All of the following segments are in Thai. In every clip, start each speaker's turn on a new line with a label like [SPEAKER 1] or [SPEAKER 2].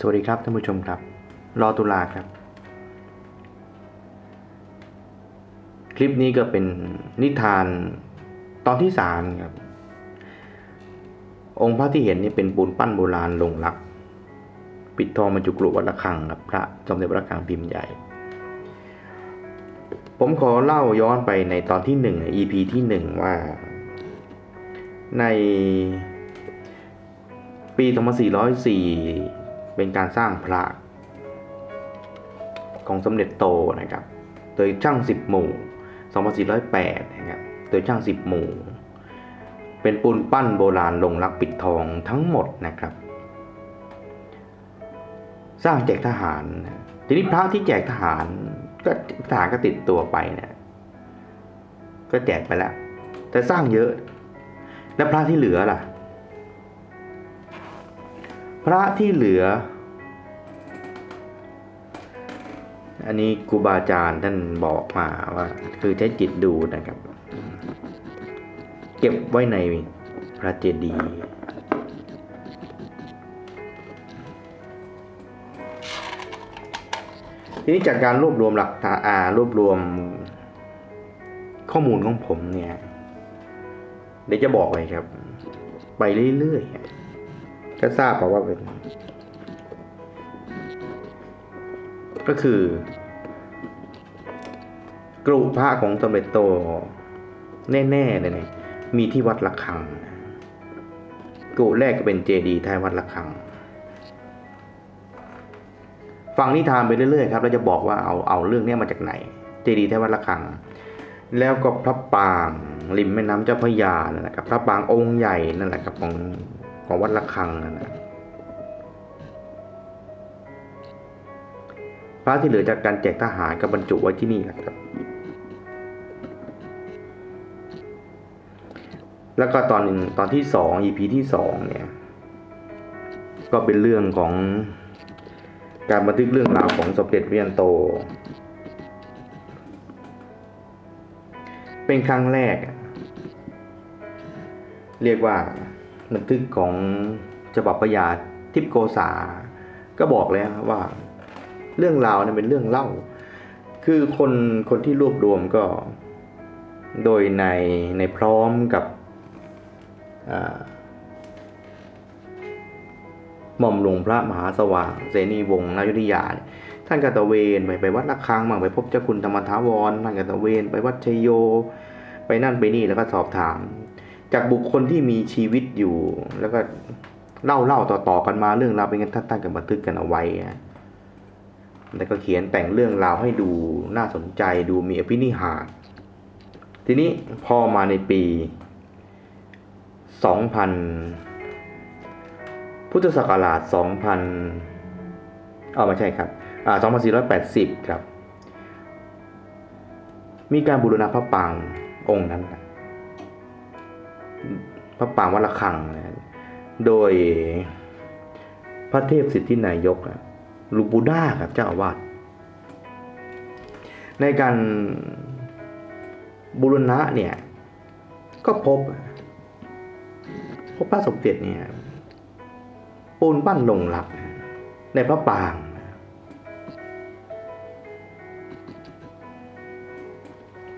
[SPEAKER 1] สวัสดีครับท่านผู้ชมครับ รอตุลาครับ คลิปนี้ก็เป็นนิทานตอนที่สามครับ องค์พระที่เห็นนี่เป็นปูนปั้นโบราณลงรัก ปิดทองบรรจุกรุวัดระฆังครับพระสมเด็จพระระฆังพิมพ์ใหญ่ ผมขอเล่าย้อนไปในตอนที่หนึ่ง EP ที่หนึ่งว่า ในปี 2404 เป็นการสร้างพระของสมเด็จโตนะครับ โดยช่างสิบหมู่ 2408 นะครับ โดยช่างสิบหมู่ เป็นปูนปั้นโบราณลงรักปิดทองทั้งหมดนะครับ สร้างแจกทหาร ทีนี้พระที่แจกทหารก็ทหารก็ติดตัวไปนะก็แจกไปแล้ว แต่สร้างเยอะ แล้วพระที่เหลือล่ะ พระที่เหลือ อันนี้ครูบาอาจารย์ท่านบอกมาว่า คือใช้จิตดูนะครับ เก็บไว้ในพระเจดีย์ทีนี้จากการรวบรวมหลักฐานอารวบรวมข้อมูลของผมเนี่ย เดี๋ยวจะบอกเลยครับ ไปเรื่อยๆ ก็ทราบมาว่าเป็นก็คือกรุพระของสมเด็จโต แน่ๆเลยเนี่ยมีที่วัดระฆังกรุแรกก็เป็นเจดีย์ท้ายวัดระฆัง ฟังนิทานไปเรื่อยๆครับแล้วจะบอกว่าเอาเอาเรื่องนี้มาจากไหน เจดีย์ท้ายวัดระฆัง แล้วก็พระปางริมแม่น้ำเจ้าพระยานั่นแหละครับพระปางองค์ใหญ่นั่นแหละครับของ ของวัดระฆังนะพระที่เหลือจากการแจกทหารก็บรรจุไว้ที่นี่แหละครับ แล้วก็ตอนตอนที่สอง EP ที่สองเนี่ย ก็เป็นเรื่องของการบันทึกเรื่องราวของสมเด็จเวียนโต เป็นครั้งแรก เรียกว่า บันทึกของฉบับพระยาทิพโกษา ก็บอกแล้วว่าเรื่องราวเนี่ยเป็นเรื่องเล่า คือคนคนที่รวบรวมก็โดยในในพร้อมกับหม่อมหลวงพระมหาสว่างเสนีวงศ์นายุทธยา ท่านกตะเวนไปไปวัดระฆังบ้างไปพบเจ้าคุณธรรมทาวรท่านกตะเวนไปวัดชัยโย ไปนั่นไปนี่แล้วก็สอบถาม จากบุคคลที่มีชีวิตอยู่ แล้วก็เล่าเล่าต่อๆกันมาเรื่องราวเป็นกันท่านๆกันบันทึกกันเอาไว้แล้วก็เขียนแต่งเรื่องราวให้ดูน่าสนใจดูมีอภินิหาร ทีนี้พอมาในปี 2000 พุทธศักราช 2000อ๋อไม่ใช่ครับอ่า2480 ครับ มีการบูรณะพระปรางองค์นั้นนะ พระปรางวัดระฆังนะโดยพระเทพสิทธินายกอะลูกบูดาครับเจ้าอาวาสในการบูรณะเนี่ย ก็พบ พบพระสมเด็จเนี่ยปูนปั้นลงหลัก ในพระปราง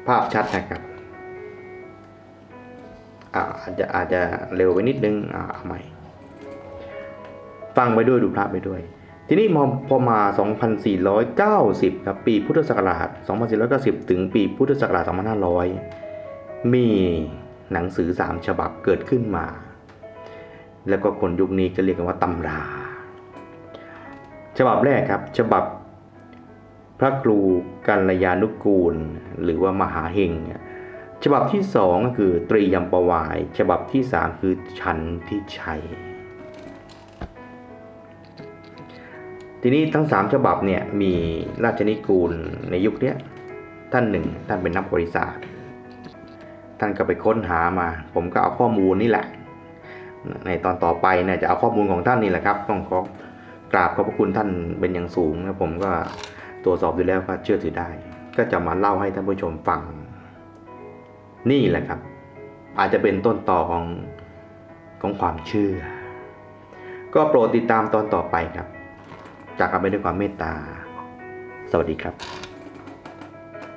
[SPEAKER 1] ภาพชัดนะครับ อาจจะอาจจะเร็วไปนิดนึงอ่าเอาใหม่ ฟังไปด้วยดูพระไปด้วย ทีนี้มอพอมา 2490 ครับ ปีพุทธศักราช 2490 ถึงปีพุทธศักราช 2500 มีหนังสือสามฉบับเกิดขึ้นมา แล้วก็คนยุคนี้ก็เรียกกันว่าตำรา ฉบับแรกครับ ฉบับพระครูกัลยานุกูล หรือว่ามหาเฮง ฉบับที่สองก็คือตรียมประวาย ฉบับที่สามคือชันทิชัย ทีนี้ทั้งสามฉบับเนี่ยมีราชนิกูลในยุคเนี้ยท่านหนึ่งท่านเป็นนักบริษัทท่านก็ไปค้นหามา ผมก็เอาข้อมูลนี่แหละ ในตอนต่อไปเนี่ยจะเอาข้อมูลของท่านนี่แหละครับ ต้องขอกราบขอบพระคุณท่านเป็นอย่างสูงนะผมก็ตรวจสอบดูแล้วก็เชื่อถือได้ ก็จะมาเล่าให้ท่านผู้ชมฟัง นี่แหละครับ อาจจะเป็นต้นต่อของของความเชื่อ ก็โปรดติดตามตอนต่อไปครับ จากกันไปด้วยความเมตตา สวัสดีครับ